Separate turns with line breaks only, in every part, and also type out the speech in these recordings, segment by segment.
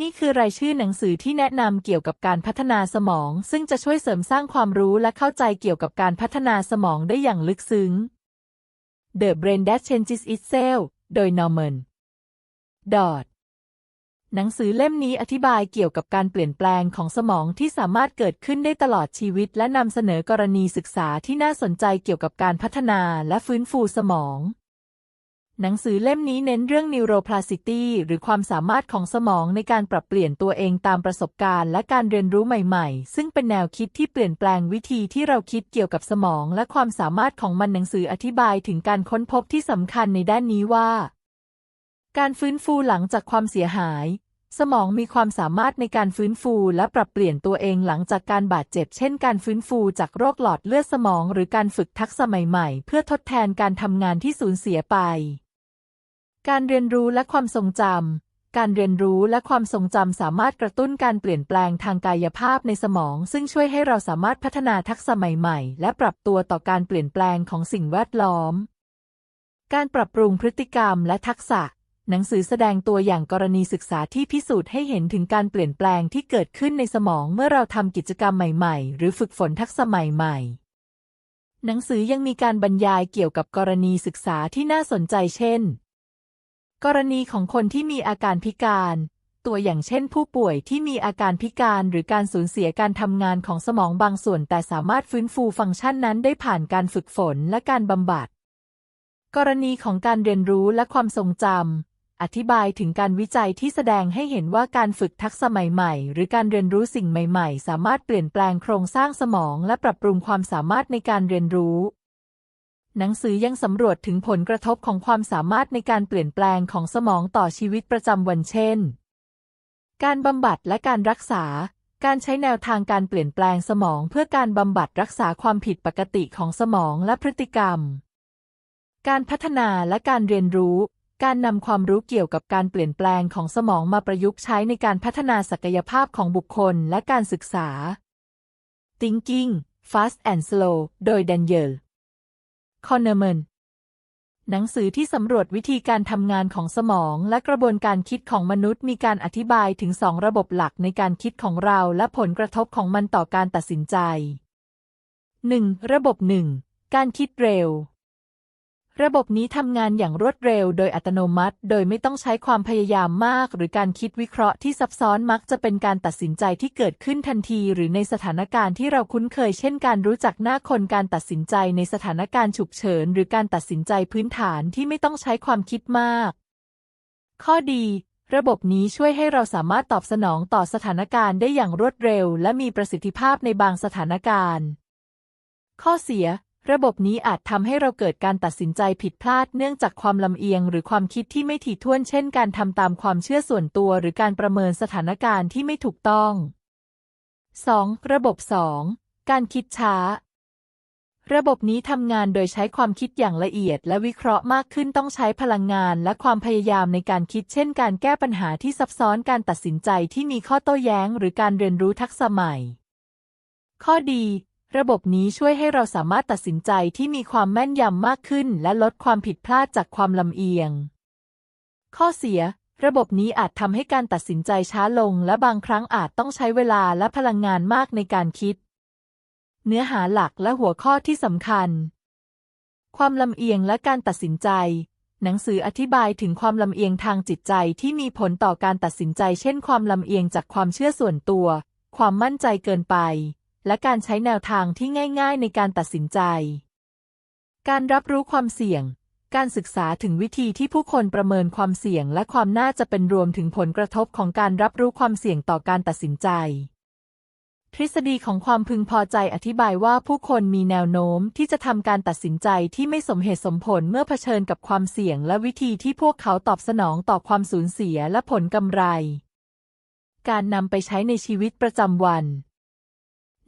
นี่คือรายชื่อหนังสือที่แนะนำเกี่ยวกับการพัฒนาสมอง ซึ่งจะช่วยเสริมสร้างความรู้และเข้าใจเกี่ยวกับการพัฒนาสมองได้อย่างลึกซึ้ง The Brain That Changes Itself โดย Norman d o d หนังสือเล่มนี้อธิบายเกี่ยวกับการเปลี่ยนแปลงของสมองที่สามารถเกิดขึ้นได้ตลอดชีวิต และนำเสนอกรณีศึกษาที่น่าสนใจเกี่ยวกับการพัฒนาและฟื้นฟูสมอง หนังสือเล่มนี้เน้นเรื่อง neuroplasticity หรือความสามารถของสมองในการปรับเปลี่ยนตัวเองตามประสบการณ์และการเรียนรู้ใหม่ๆ ซึ่งเป็นแนวคิดที่เปลี่ยนแปลงวิธีที่เราคิดเกี่ยวกับสมองและความสามารถของมันหนังสืออธิบายถึงการค้นพบที่สำคัญในด้านนี้ว่า การฟื้นฟูหลังจากความเสียหาย สมองมีความสามารถในการฟื้นฟูและปรับเปลี่ยนตัวเองหลังจากการบาดเจ็บ เช่น การฟื้นฟูจากโรคหลอดเลือดสมอง หรือการฝึกทักษะใหม่ๆ เพื่อทดแทนการทำงานที่สูญเสียไป การเรียนรู้และความทรงจำ การเรียนรู้และความทรงจำสามารถกระตุ้นการเปลี่ยนแปลงทางกายภาพในสมอง ซึ่งช่วยให้เราสามารถพัฒนาทักษะใหม่ๆ และปรับตัวต่อการเปลี่ยนแปลงของสิ่งแวดล้อม การปรับปรุงพฤติกรรมและทักษะ หนังสือแสดงตัวอย่างกรณีศึกษาที่พิสูจน์ให้เห็นถึงการเปลี่ยนแปลงที่เกิดขึ้นในสมองเมื่อเราทำกิจกรรมใหม่ๆ หรือฝึกฝนทักษะใหม่ๆหนังสือยังมีการบรรยายเกี่ยวกับกรณีศึกษาที่น่าสนใจเช่น กรณีของคนที่มีอาการพิการ ตัวอย่างเช่นผู้ป่วยที่มีอาการพิการหรือการสูญเสียการทำงานของสมองบางส่วน แต่สามารถฟื้นฟูฟังก์ชันนั้นได้ผ่านการฝึกฝนและการบำบัด กรณีของการเรียนรู้และความทรงจำอธิบายถึงการวิจัยที่แสดงให้เห็นว่าการฝึกทักษะใหม่ๆ หรือการเรียนรู้สิ่งใหม่ ๆ สามารถเปลี่ยนแปลงโครงสร้างสมอง และปรับปรุงความสามารถในการเรียนรู้ หนังสือยังสำรวจถึงผลกระทบของความสามารถในการเปลี่ยนแปลงของสมองต่อชีวิตประจำวันเช่น การบำบัดและการรักษา การใช้แนวทางการเปลี่ยนแปลงสมองเพื่อการบำบัดรักษาความผิดปกติของสมองและพฤติกรรม การพัฒนาและการเรียนรู้ การนำความรู้เกี่ยวกับการเปลี่ยนแปลงของสมองมาประยุกต์ใช้ในการพัฒนาศักยภาพของบุคคลและการศึกษา Thinking Fast and Slow โดย Daniel คอนเนอร์แมนหนังสือที่สำรวจวิธีการทำงานของสมองและกระบวนการคิดของมนุษย์มีการอธิบายถึงสองระบบหลักในการคิดของเราและผลกระทบของมันต่อการตัดสินใจ 1. ระบบหนึ่งการคิดเร็ว ระบบนี้ทำงานอย่างรวดเร็วโดยอัตโนมัติ โดยไม่ต้องใช้ความพยายามมาก หรือการคิดวิเคราะห์ที่ซับซ้อนมักจะเป็นการตัดสินใจที่เกิดขึ้นทันที หรือในสถานการณ์ที่เราคุ้นเคย เช่นการรู้จักหน้าคนการตัดสินใจในสถานการณ์ฉุกเฉิน หรือการตัดสินใจพื้นฐานที่ไม่ต้องใช้ความคิดมาก ข้อดี ระบบนี้ช่วยให้เราสามารถตอบสนองต่อสถานการณ์ได้อย่างรวดเร็ว และมีประสิทธิภาพในบางสถานการณ์ ข้อเสีย ระบบนี้อาจทำให้เราเกิดการตัดสินใจผิดพลาดเนื่องจากความลำเอียง หรือความคิดที่ไม่ถี่ถ้วนเช่น การทำตามความเชื่อส่วนตัว หรือการประเมินสถานการณ์ที่ไม่ถูกต้อง 2. ระบบ 2. การคิดช้า ระบบนี้ทำงานโดยใช้ความคิดอย่างละเอียด และวิเคราะห์มากขึ้นต้องใช้พลังงาน และความพยายามในการคิด เช่น การแก้ปัญหาที่ซับซ้อนการตัดสินใจที่มีข้อโต้แย้ง หรือการเรียนรู้ทักษะใหม่ ข้อดี ระบบนี้ช่วยให้เราสามารถตัดสินใจที่มีความแม่นยำมากขึ้น และลดความผิดพลาดจากความลำเอียง ข้อเสีย ระบบนี้อาจทำให้การตัดสินใจช้าลง และบางครั้งอาจต้องใช้เวลาและพลังงานมากในการคิด เนื้อหาหลักและหัวข้อที่สำคัญ ความลำเอียงและการตัดสินใจ หนังสืออธิบายถึงความลำเอียงทางจิตใจที่มีผลต่อการตัดสินใจ เช่น ความลำเอียงจากความเชื่อส่วนตัว ความมั่นใจเกินไป และการใช้แนวทางที่ง่าย ๆ ในการตัดสินใจ การรับรู้ความเสี่ยง การศึกษาถึงวิธีที่ผู้คนประเมินความเสี่ยง และความน่าจะเป็นรวมถึงผลกระทบของการรับรู้ความเสี่ยงต่อการตัดสินใจ ทฤษฎีของความพึงพอใจอธิบายว่าผู้คนมีแนวโน้มที่จะทำการตัดสินใจที่ไม่สมเหตุสมผลเมื่อเผชิญกับความเสี่ยง และวิธีที่พวกเขาตอบสนองต่อความสูญเสียและผลกำไร การนำไปใช้ในชีวิตประจำวัน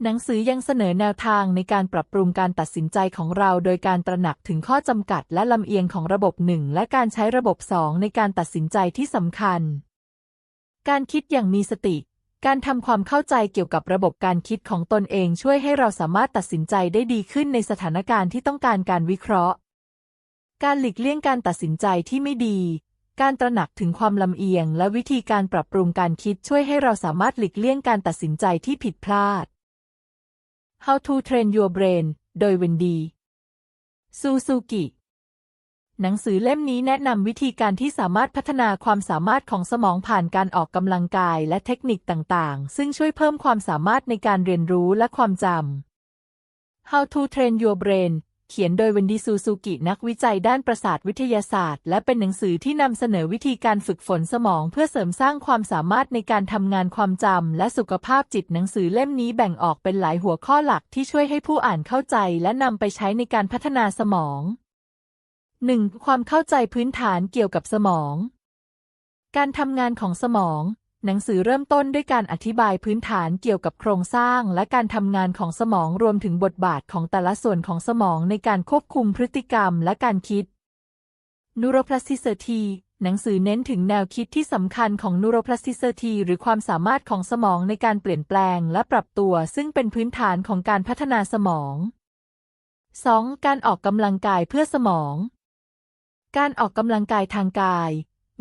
หนังสือยังเสนอแนวทางในการปรับปรุงการตัดสินใจของเรา โดยการตระหนักถึงข้อจำกัดและลำเอียงของระบบหนึ่งและการใช้ระบบสองในการตัดสินใจที่สำคัญ การคิดอย่างมีสติ การทำความเข้าใจเกี่ยวกับระบบการคิดของตนเองช่วยให้เราสามารถตัดสินใจได้ดีขึ้นในสถานการณ์ที่ต้องการการวิเคราะห์ การหลีกเลี่ยงการตัดสินใจที่ไม่ดีการตระหนักถึงความลำเอียง และวิธีการปรับปรุงการคิดช่วยให้เราสามารถหลีกเลี่ยงการตัดสินใจที่ผิดพลาด How to Train Your Brain โดยเวนดีซูซูกิหนังสือเล่มนี้แนะนำวิธีการที่สามารถพัฒนาความสามารถของสมองผ่านการออกกำลังกายและเทคนิคต่างๆ ซึ่งช่วยเพิ่มความสามารถในการเรียนรู้และความจำ How to Train Your Brain เขียนโดยเวนดีซูซูกินักวิจัยด้านประสาทวิทยาศาสตร์ และเป็นหนังสือที่นำเสนอวิธีการฝึกฝนสมองเพื่อเสริมสร้างความสามารถในการทำงานความจำและสุขภาพจิตหนังสือเล่มนี้แบ่งออกเป็นหลายหัวข้อหลักที่ช่วยให้ผู้อ่านเข้าใจและนำไปใช้ในการพัฒนาสมอง 1. ความเข้าใจพื้นฐานเกี่ยวกับสมอง การทำงานของสมอง หนังสือเริ่มต้นด้วยการอธิบายพื้นฐานเกี่ยวกับโครงสร้างและการทำงานของสมองรวมถึงบทบาทของแต่ละส่วนของสมองในการควบคุมพฤติกรรมและการคิด Neuroplasticity หนังสือเน้นถึงแนวคิดที่สำคัญของ Neuroplasticity หรือความสามารถของสมองในการเปลี่ยนแปลงและปรับตัว ซึ่งเป็นพื้นฐานของการพัฒนาสมอง 2. การออกกำลังกายเพื่อสมอง การออกกำลังกายทางกาย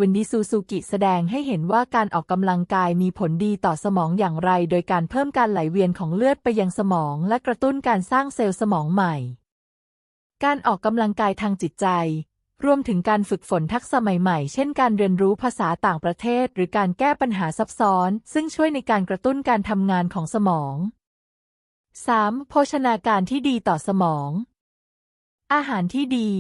วนดีซูซูกิแสดงให้เห็นว่าการออกกำลังกายมีผลดีต่อสมองอย่างไร โดยการเพิ่มการไหลเวียนของเลือดไปยังสมอง และกระตุ้นการสร้างเซลล์สมองใหม่ การออกกำลังกายทางจิตใจ รวมถึงการฝึกฝนทักษะใหม่ๆ เช่นการเรียนรู้ภาษาต่างประเทศ หรือการแก้ปัญหาซับซ้อน ซึ่งช่วยในการกระตุ้นการทำงานของสมอง 3. โภชนาการที่ดีต่อสมอง อาหารที่ดี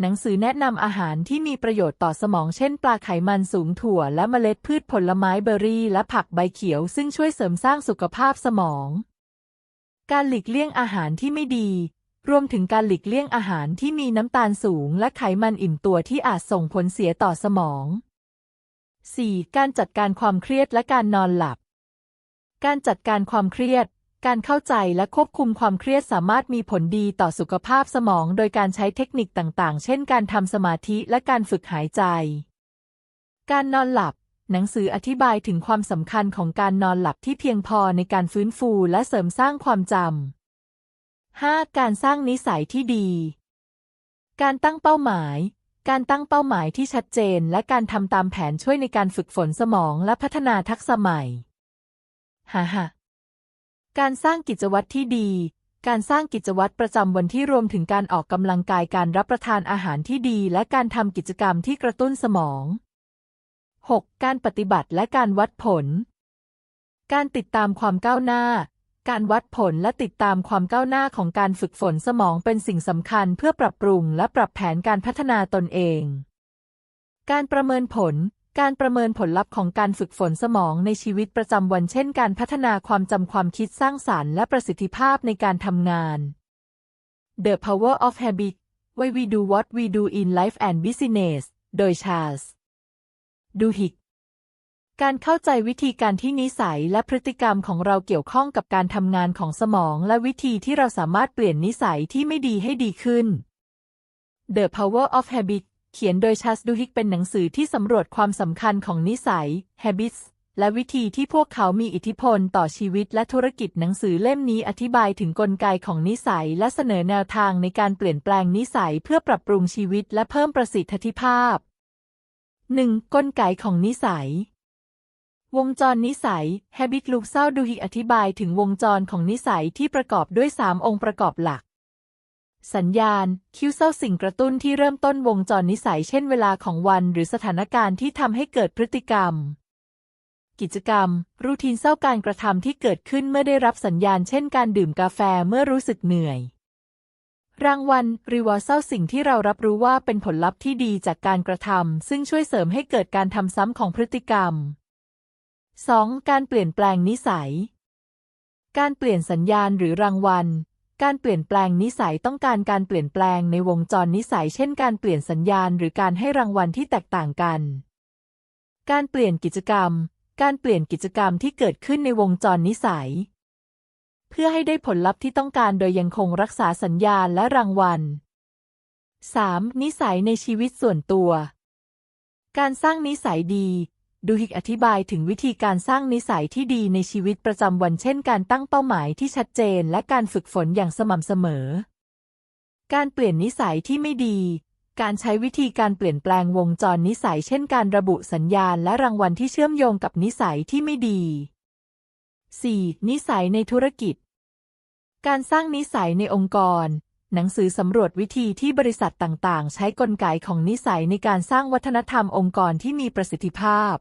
หนังสือแนะนำอาหารที่มีประโยชน์ต่อสมองเช่น ปลาไขมันสูงถั่วและเมล็ดพืชผลไม้เบอร์รี่ และผักใบเขียวซึ่งช่วยเสริมสร้างสุขภาพสมอง การหลีกเลี่ยงอาหารที่ไม่ดี รวมถึงการหลีกเลี่ยงอาหารที่มีน้ำตาลสูง และไขมันอิ่มตัวที่อาจส่งผลเสียต่อสมอง 4. การจัดการความเครียดและการนอนหลับ การจัดการความเครียด การเข้าใจและควบคุมความเครียดสามารถมีผลดีต่อสุขภาพสมอง โดยการใช้เทคนิคต่างๆ เช่น การทำสมาธิและการฝึกหายใจ การนอนหลับ หนังสืออธิบายถึงความสำคัญของการนอนหลับที่เพียงพอในการฟื้นฟูและเสริมสร้างความจำ 5. การสร้างนิสัยที่ดี การตั้งเป้าหมาย การตั้งเป้าหมายที่ชัดเจน และการทำตามแผนช่วยในการฝึกฝนสมองและพัฒนาทักษะใหม่ฮ่าฮ่า การสร้างกิจวัตรที่ดี การสร้างกิจวัตรประจำวันที่รวมถึงการออกกำลังกายการรับประทานอาหารที่ดี และการทำกิจกรรมที่กระตุ้นสมอง 6. การปฏิบัติและการวัดผล การติดตามความก้าวหน้า การวัดผลและติดตามความก้าวหน้าของการฝึกฝนสมองเป็นสิ่งสำคัญเพื่อปรับปรุงและปรับแผนการพัฒนาตนเอง การประเมินผล การประเมินผลลัพธ์ของการฝึกฝนสมองในชีวิตประจำวันเช่น การพัฒนาความจำความคิดสร้างสารรค์และประสิทธิภาพในการทำงาน The Power of Habit Why We Do What We Do in Life and Business โดยชาร์ลส์ดูฮิก การเข้าใจวิธีการที่นิสัยและพฤติกรรมของเราเกี่ยวข้องกับการทำงานของสมองและวิธีที่เราสามารถเปลี่ยนนิสัยที่ไม่ดีให้ดีขึ้น The Power of Habit เขียนโดยชัสดูฮิกเป็นหนังสือที่สำรวจความสำคัญของนิสัย habits และวิธีที่พวกเขามีอิทธิพลต่อชีวิตและธุรกิจหนังสือเล่มนี้อธิบายถึงกลไกของนิสัย และเสนอแนวทางในการเปลี่ยนแปลงนิสัยเพื่อปรับปรุงชีวิตและเพิ่มประสิทธิภาพ 1. กลไกของนิสัย วงจรนิสัย Habit Loop เศร้าดูฮิกอธิบายถึงวงจรของนิสัยที่ประกอบด้วย 3 องค์ประกอบหลัก สัญญาณ คิวเศร้าสิ่งกระตุ้นที่เริ่มต้นวงจรนิสัยเช่นเวลาของวัน หรือสถานการณ์ที่ทำให้เกิดพฤติกรรม กิจกรรม รูทีนเศร้าการกระทำที่เกิดขึ้นเมื่อได้รับสัญญาณ เช่นการดื่มกาแฟเมื่อรู้สึกเหนื่อย รางวัลรีวอร์เศร้าสิ่งที่เรารับรู้ว่าเป็นผลลัพธ์ที่ดีจากการกระทำซึ่งช่วยเสริมให้เกิดการทำซ้ำของพฤติกรรม 2. การเปลี่ยนแปลงนิสัย การเปลี่ยนสัญญาณหรือรางวัล การเปลี่ยนแปลงนิสัยต้องการการเปลี่ยนแปลงในวงจรนิสัย เช่น การเปลี่ยนสัญญาณ หรือการให้รางวัลที่แตกต่างกัน การเปลี่ยนกิจกรรม การเปลี่ยนกิจกรรมที่เกิดขึ้นในวงจรนิสัย เพื่อให้ได้ผลลัพธ์ที่ต้องการโดยยังคงรักษาสัญญาณและรางวัล 3. นิสัยในชีวิตส่วนตัว การสร้างนิสัยดี ดูฮิกอธิบายถึงวิธีการสร้างนิสัยที่ดีในชีวิตประจำวันเช่นการตั้งเป้าหมายที่ชัดเจนและการฝึกฝนอย่างสม่ำเสมอ การเปลี่ยนนิสัยที่ไม่ดี การใช้วิธีการเปลี่ยนแปลงวงจรนิสัย เช่นการระบุสัญญาณและรางวัลที่เชื่อมโยงกับนิสัยที่ไม่ดี 4. นิสัยในธุรกิจ การสร้างนิสัยในองค์กร หนังสือสำรวจวิธีที่บริษัทต่าง ๆ ใช้กลไกของนิสัยในการสร้างวัฒนธรรมองค์กรที่มีประสิทธิภาพ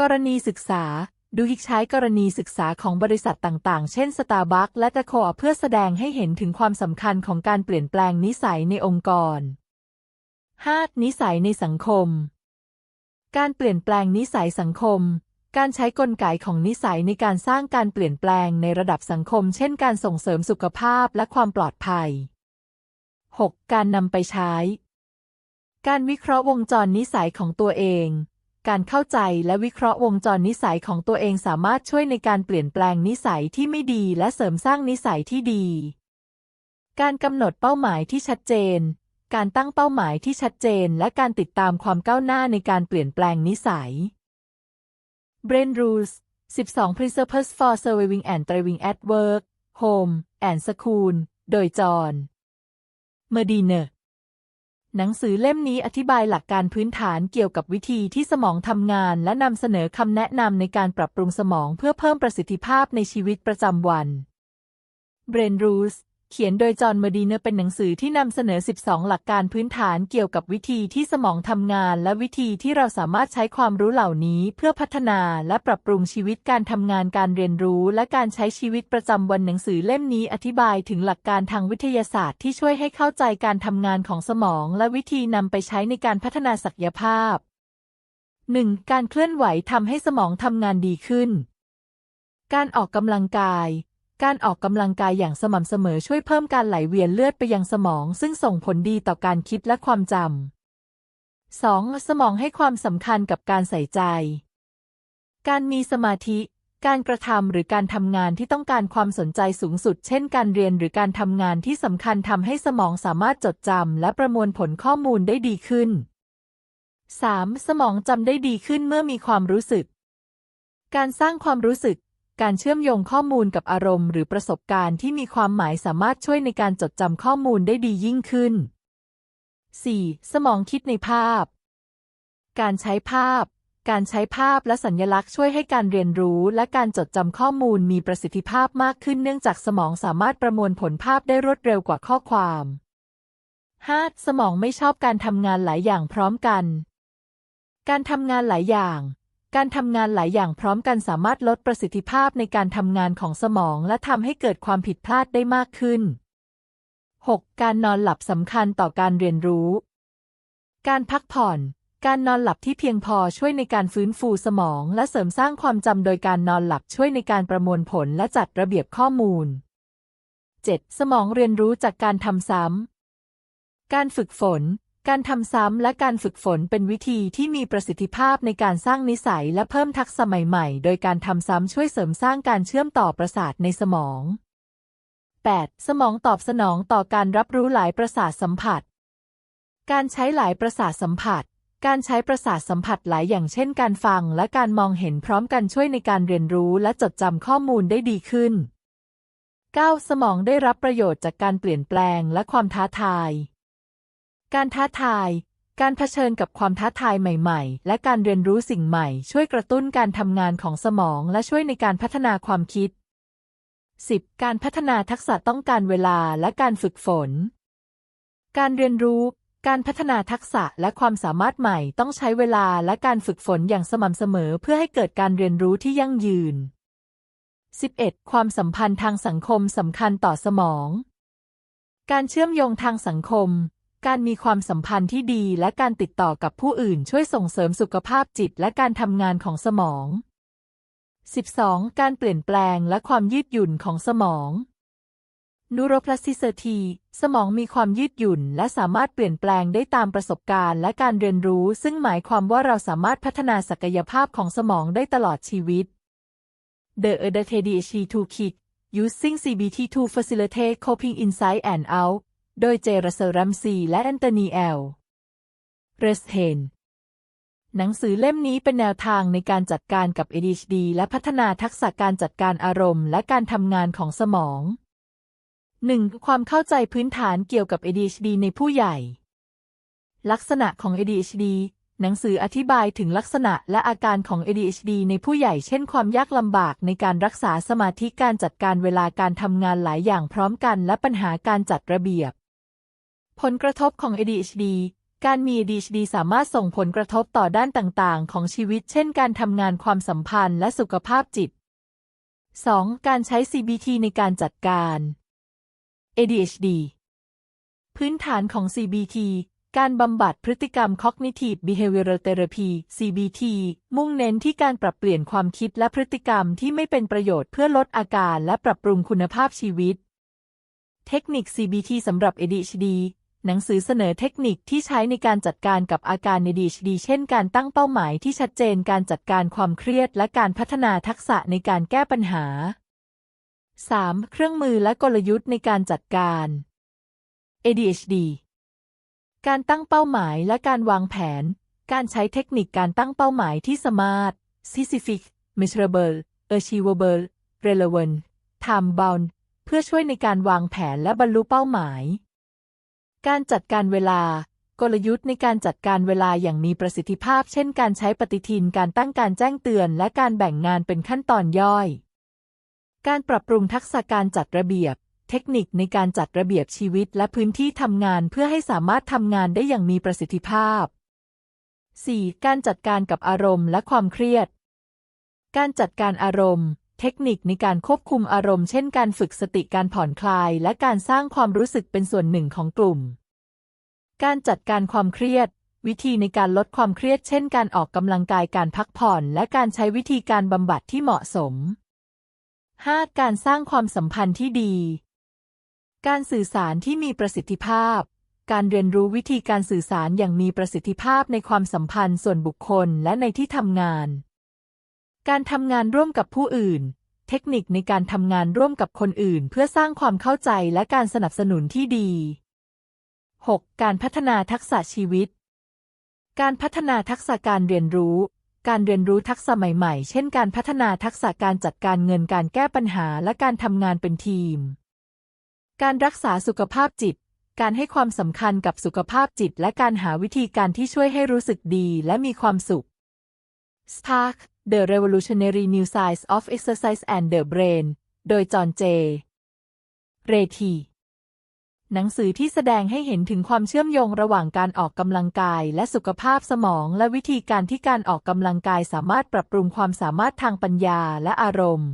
กรณีศึกษา ดูฮิกใช้กรณีศึกษาของบริษัทต่างๆ เช่นสตาร์บัคและตะโคเพื่อแสดงให้เห็นถึงความสำคัญของการเปลี่ยนแปลงนิสัยในองค์กร 5. นิสัยในสังคม การเปลี่ยนแปลงนิสัยสังคม การใช้กลไกของนิสัยในการสร้างการเปลี่ยนแปลงในระดับสังคม เช่น การส่งเสริมสุขภาพและความปลอดภัย 6. การนำไปใช้ การวิเคราะห์วงจรนิสัยของตัวเอง การเข้าใจและวิเคราะห์วงจรนิสัยของตัวเองสามารถช่วยในการเปลี่ยนแปลงนิสัยที่ไม่ดีและเสริมสร้างนิสัยที่ดี การกำหนดเป้าหมายที่ชัดเจน การตั้งเป้าหมายที่ชัดเจน และการติดตามความก้าวหน้าในการเปลี่ยนแปลงนิสัย Brain Rules 12 Principles for Surviving and Thriving at Work Home and School โดยจอห์นเมอร์ดีเนอร์ หนังสือเล่มนี้อธิบายหลักการพื้นฐานเกี่ยวกับวิธีที่สมองทำงาน และนำเสนอคำแนะนำในการปรับปรุงสมองเพื่อเพิ่มประสิทธิภาพในชีวิตประจำวัน Brain Rules เขียนโดยจอห์นเมดีเนอร์เป็นหนังสือที่นำเสนอ 12 หลักการพื้นฐานเกี่ยวกับวิธีที่สมองทำงาน และวิธีที่เราสามารถใช้ความรู้เหล่านี้ เพื่อพัฒนาและปรับปรุงชีวิตการทำงานการเรียนรู้ และการใช้ชีวิตประจำวันหนังสือเล่มนี้อธิบายถึงหลักการทางวิทยาศาสตร์ที่ช่วยให้เข้าใจการทำงานของสมอง และวิธีนำไปใช้ในการพัฒนาศักยภาพ 1. การเคลื่อนไหวทำให้สมองทำงานดีขึ้น การออกกำลังกาย การออกกำลังกายอย่างสม่ำเสมอช่วยเพิ่มการไหลเวียนเลือดไปยังสมอง ซึ่งส่งผลดีต่อการคิดและความจำ 2. สมองให้ความสำคัญกับการใส่ใจ การมีสมาธิ การกระทำหรือการทำงานที่ต้องการความสนใจสูงสุด เช่น การเรียนหรือการทำงานที่สำคัญทำให้สมองสามารถจดจำและประมวลผลข้อมูลได้ดีขึ้น 3. สมองจำได้ดีขึ้นเมื่อมีความรู้สึก การสร้างความรู้สึก การเชื่อมโยงข้อมูลกับอารมณ์ หรือประสบการณ์ที่มีความหมายสามารถช่วยในการจดจำข้อมูลได้ดียิ่งขึ้น 4. สมองคิดในภาพ การใช้ภาพ การใช้ภาพและสัญลักษณ์ช่วยให้การเรียนรู้และการจดจำข้อมูลมีประสิทธิภาพมากขึ้นเนื่องจากสมองสามารถประมวลผลภาพได้รวดเร็วกว่าข้อความ 5. สมองไม่ชอบการทำงานหลายอย่างพร้อมกัน การทำงานหลายอย่าง การทำงานหลายอย่างพร้อมกันสามารถลดประสิทธิภาพในการทำงานของสมองและทำให้เกิดความผิดพลาดได้มากขึ้น 6. การนอนหลับสำคัญต่อการเรียนรู้ การพักผ่อน การนอนหลับที่เพียงพอช่วยในการฟื้นฟูสมองและเสริมสร้างความจำโดยการนอนหลับช่วยในการประมวลผลและจัดระเบียบข้อมูล 7. สมองเรียนรู้จากการทำซ้ำ การฝึกฝน การทำซ้ำและการฝึกฝนเป็นวิธีที่มีประสิทธิภาพในการสร้างนิสัยและเพิ่มทักษะใหม่ๆ โดยการทำซ้ำช่วยเสริมสร้างการเชื่อมต่อประสาทในสมอง 8. สมองตอบสนองต่อการรับรู้หลายประสาทสัมผัส การใช้หลายประสาทสัมผัส การใช้ประสาทสัมผัสหลายอย่างเช่นการฟังและการมองเห็นพร้อมกันช่วยในการเรียนรู้และจดจำข้อมูลได้ดีขึ้น 9. สมองได้รับประโยชน์จากการเปลี่ยนแปลงและความท้าทาย การท้าทาย การเผชิญกับความท้าทายใหม่ ๆ และการเรียนรู้สิ่งใหม่ ช่วยกระตุ้นการทำงานของสมองและช่วยในการพัฒนาความคิด 10. การพัฒนาทักษะต้องการเวลาและการฝึกฝน การเรียนรู้ การพัฒนาทักษะและความสามารถใหม่ต้องใช้เวลาและการฝึกฝนอย่างสม่ำเสมอเพื่อให้เกิดการเรียนรู้ที่ยั่งยืน 11. ความสัมพันธ์ทางสังคมสำคัญต่อสมอง การเชื่อมโยงทางสังคม การมีความสัมพันธ์ที่ดีและการติดต่อกับผู้อื่นช่วยส่งเสริมสุขภาพจิตและการทำงานของสมอง 12. การเปลี่ยนแปลงและความยืดหยุ่นของสมอง Neuroplasticity สมองมีความยืดหยุ่น และสามารถเปลี่ยนแปลงได้ตามประสบการณ์และการเรียนรู้ ซึ่งหมายความว่าเราสามารถพัฒนาศักยภาพของสมองได้ตลอดชีวิต The ADHD Toolkit Using CBT to Facilitate Coping Inside and Out โดยเจรัสเซอร์รัมซีและแอนโทนีเอล เรสเฮน หนังสือเล่มนี้เป็นแนวทางในการจัดการกับ ADHD และพัฒนาทักษะการจัดการอารมณ์และการทำงานของสมอง 1. ความเข้าใจพื้นฐานเกี่ยวกับ ADHD ในผู้ใหญ่ ลักษณะของ ADHD หนังสืออธิบายถึงลักษณะและอาการของ ADHD ในผู้ใหญ่ เช่น ความยากลำบากในการรักษาสมาธิการจัดการเวลาการทำงานหลายอย่างพร้อมกัน และปัญหาการจัดระเบียบ ผลกระทบของ ADHD การมี ADHD สามารถส่งผลกระทบต่อด้านต่างๆ ของชีวิต เช่น การทำงานความสัมพันธ์และสุขภาพจิต 2. การใช้ CBT ในการจัดการ ADHD พื้นฐานของ CBT การบำบัดพฤติกรรม Cognitive Behavioral Therapy CBT มุ่งเน้นที่การปรับเปลี่ยนความคิดและพฤติกรรมที่ไม่เป็นประโยชน์เพื่อลดอาการและปรับปรุงคุณภาพชีวิต เทคนิค CBT สำหรับ ADHD หนังสือเสนอเทคนิคที่ใช้ในการจัดการกับอาการ ADHD เช่นการตั้งเป้าหมายที่ชัดเจนการจัดการความเครียดและการพัฒนาทักษะในการแก้ปัญหา 3. เครื่องมือและกลยุทธ์ในการจัดการ ADHD การตั้งเป้าหมายและการวางแผน การใช้เทคนิคการตั้งเป้าหมายที่สมาร์ท specific measurable achievable relevant time bound เพื่อช่วยในการวางแผนและบรรลุเป้าหมาย การจัดการเวลากลยุทธ์ในการจัดการเวลาอย่างมีประสิทธิภาพ เช่น การใช้ปฏิทิน การตั้งการแจ้งเตือน และการแบ่งงานเป็นขั้นตอนย่อย การปรับปรุงทักษะการจัดระเบียบ เทคนิคในการจัดระเบียบชีวิตและพื้นที่ทำงานเพื่อให้สามารถทำงานได้อย่างมีประสิทธิภาพ 4. การจัดการกับอารมณ์และความเครียด การจัดการอารมณ์ เทคนิคในการควบคุมอารมณ์เช่นการฝึกสติการผ่อนคลาย และการสร้างความรู้สึกเป็นส่วนหนึ่งของกลุ่ม การจัดการความเครียด วิธีในการลดความเครียด เช่น การออกกำลังกายการพักผ่อน และการใช้วิธีการบำบัดที่เหมาะสม 5. การสร้างความสัมพันธ์ที่ดี การสื่อสารที่มีประสิทธิภาพ การเรียนรู้วิธีการสื่อสารอย่างมีประสิทธิภาพในความสัมพันธ์ส่วนบุคคลและในที่ทำงาน การทำงานร่วมกับผู้อื่น เทคนิคในการทำงานร่วมกับคนอื่น เพื่อสร้างความเข้าใจและการสนับสนุนที่ดี 6. การพัฒนาทักษะชีวิต การพัฒนาทักษะการเรียนรู้ การเรียนรู้ทักษะใหม่ๆ เช่น การพัฒนาทักษะการจัดการเงิน การแก้ปัญหา และการทำงานเป็นทีม การรักษาสุขภาพจิต การให้ความสำคัญกับสุขภาพจิต และการหาวิธีการที่ช่วยให้รู้สึกดีและมีความสุข Spark The Revolutionary New Science of Exercise and the Brain โดยจอห์นเจ เรที หนังสือที่แสดงให้เห็นถึงความเชื่อมโยงระหว่างการออกกำลังกาย และสุขภาพสมองและวิธีการที่การออกกำลังกายสามารถปรับปรุงความสามารถทางปัญญาและอารมณ์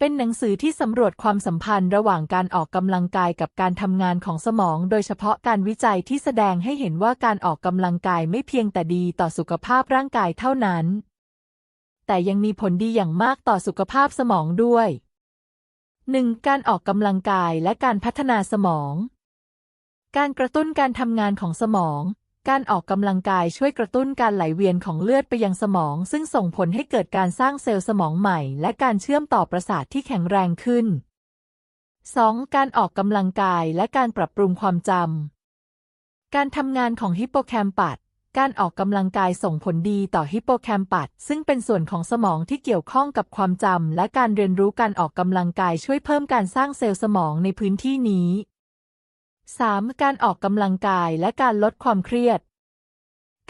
เป็นหนังสือที่สำรวจความสัมพันธ์ระหว่างการออกกำลังกายกับการทำงานของสมอง โดยเฉพาะการวิจัยที่แสดงให้เห็นว่าการออกกำลังกายไม่เพียงแต่ดีต่อสุขภาพร่างกายเท่านั้น แต่ยังมีผลดีอย่างมากต่อสุขภาพสมองด้วย 1. การออกกำลังกายและการพัฒนาสมอง การกระตุ้นการทำงานของสมอง การออกกำลังกายช่วยกระตุ้นการไหลเวียนของเลือดไปยังสมอง ซึ่งส่งผลให้เกิดการสร้างเซลล์สมองใหม่ และการเชื่อมต่อประสาทที่แข็งแรงขึ้น 2. การออกกำลังกายและการปรับปรุงความจำ การทำงานของฮิปโปแคมปัส การออกกำลังกายส่งผลดีต่อฮิปโปแคมปัส ซึ่งเป็นส่วนของสมองที่เกี่ยวข้องกับความจำและการเรียนรู้การออกกำลังกายช่วยเพิ่มการสร้างเซลล์สมองในพื้นที่นี้ 3. การออกกำลังกายและการลดความเครียด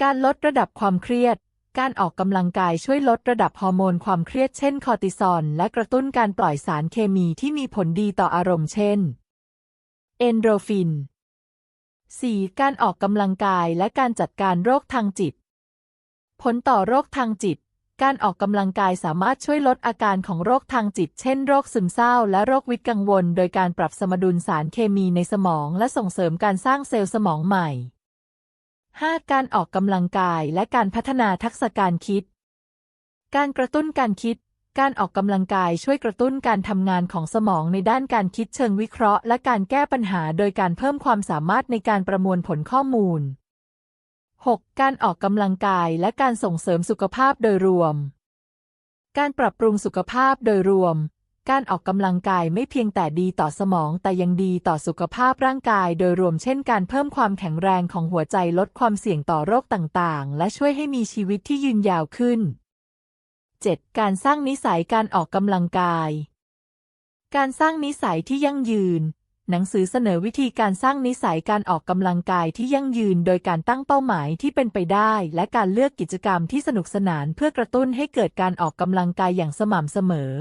การลดระดับความเครียด การออกกำลังกายช่วยลดระดับฮอร์โมนความเครียดเช่นคอร์ติซอลและกระตุ้นการปล่อยสารเคมีที่มีผลดีต่ออารมณ์เช่น เอนโดรฟิน 4. การออกกำลังกายและการจัดการโรคทางจิต ผลต่อโรคทางจิต การออกกำลังกายสามารถช่วยลดอาการของโรคทางจิต เช่นโรคซึมเศร้าและโรควิตกังวล โดยการปรับสมดุลสารเคมีในสมองและส่งเสริมการสร้างเซลล์สมองใหม่ 5. การออกกำลังกายและการพัฒนาทักษะการคิด การกระตุ้นการคิด การออกกำลังกายช่วยกระตุ้นการทำงานของสมองในด้านการคิดเชิงวิเคราะห์ และการแก้ปัญหา โดยการเพิ่มความสามารถในการประมวลผลข้อมูล 6. การออกกำลังกายและการส่งเสริมสุขภาพโดยรวม การปรับปรุงสุขภาพโดยรวม การออกกำลังกายไม่เพียงแต่ดีต่อสมองแต่ยังดีต่อสุขภาพร่างกายโดยรวมเช่นการเพิ่มความแข็งแรงของหัวใจลดความเสี่ยงต่อโรคต่างๆ และช่วยให้มีชีวิตที่ยืนยาวขึ้น 7. การสร้างนิสัยการออกกำลังกาย การสร้างนิสัยที่ยั่งยืน หนังสือเสนอวิธีการสร้างนิสัยการออกกำลังกายที่ยั่งยืนโดยการตั้งเป้าหมายที่เป็นไปได้ และการเลือกกิจกรรมที่สนุกสนานเพื่อกระตุ้นให้เกิดการออกกำลังกายอย่างสม่ำเสมอ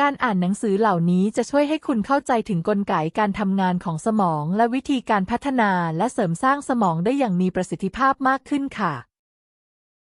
การอ่านหนังสือเหล่านี้จะช่วยให้คุณเข้าใจถึงกลไกการทำงานของสมอง และวิธีการพัฒนาและเสริมสร้างสมองได้อย่างมีประสิทธิภาพมากขึ้นค่ะ